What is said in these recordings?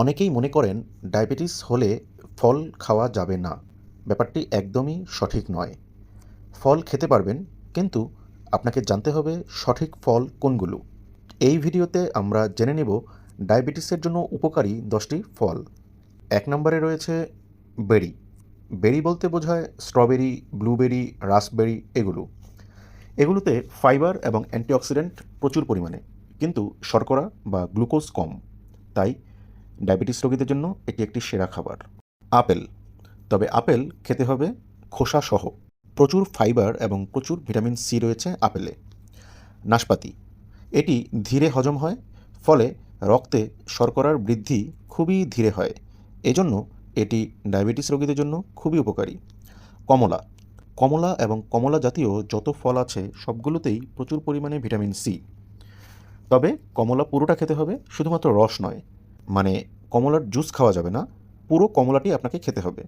অনেকেই মনে করেন ডায়াবেটিস হলে ফল খাওয়া যাবে না। ব্যাপারটি একদমই সঠিক নয়। ফল খেতে পারবেন, কিন্তু আপনাকে জানতে হবে সঠিক ফল কোনগুলো। এই ভিডিওতে আমরা জেনে নেব ডায়াবেটিসের জন্য উপকারী দশটি ফল। এক নম্বরে রয়েছে বেরি। বেরি বলতে বোঝায় স্ট্রবেরি, ব্লুবেরি, রাসবেরি এগুলো। এগুলোতে ফাইবার এবং অ্যান্টিঅক্সিডেন্ট প্রচুর পরিমাণে, কিন্তু শর্করা বা গ্লুকোজ কম। তাই ডায়াবেটিস রোগীদের জন্য এটি একটি সেরা খাবার। আপেল। তবে আপেল খেতে হবে খোসা সহ প্রচুর ফাইবার এবং প্রচুর ভিটামিন সি রয়েছে আপেলে। নাশপাতি। এটি ধীরে হজম হয়, ফলে রক্তে শর্করার বৃদ্ধি খুবই ধীরে হয়। এজন্য এটি ডায়াবেটিস রোগীদের জন্য খুবই উপকারী। কমলা। কমলা এবং কমলা জাতীয় যত ফল আছে, সবগুলোতেই প্রচুর পরিমাণে ভিটামিন সি। তবে কমলা পুরোটা খেতে হবে শুধুমাত্র রস নয়। মানে কমলার জুস খাওয়া যাবে না, পুরো কমলাটি আপনাকে খেতে হবে।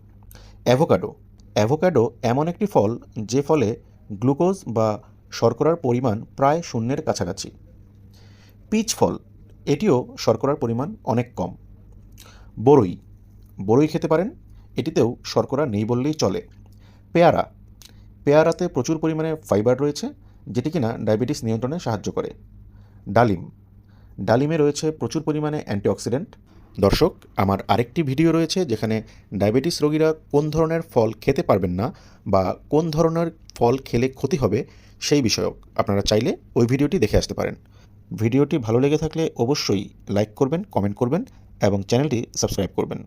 অ্যাভোকাডো। অ্যাভোকাডো এমন একটি ফল যে ফলে গ্লুকোজ বা শর্করার পরিমাণ প্রায় শূন্যের কাছাকাছি। পিচ ফল, এটিও শর্করার পরিমাণ অনেক কম। বড়ই বড়ই খেতে পারেন, এটিতেও শর্করা নেই বললেই চলে। পেয়ারা। পেয়ারাতে প্রচুর পরিমাণে ফাইবার রয়েছে, যেটি কিনা ডায়াবেটিস নিয়ন্ত্রণে সাহায্য করে। ডালিম। ডালিমে রয়েছে প্রচুর পরিমাণে অ্যান্টিঅক্সিডেন্ট দর্শক, আমার আরেকটি ভিডিও রয়েছে যেখানে ডায়াবেটিস রোগীরা কোন ধরনের ফল খেতে পারবেন না বা কোন ধরনের ফল খেলে ক্ষতি হবে সেই বিষয়ক আপনারা চাইলে ওই ভিডিওটি দেখে আসতে পারেন। ভিডিওটি ভালো লেগে থাকলে অবশ্যই লাইক করবেন, কমেন্ট করবেন এবং চ্যানেলটি সাবস্ক্রাইব করবেন।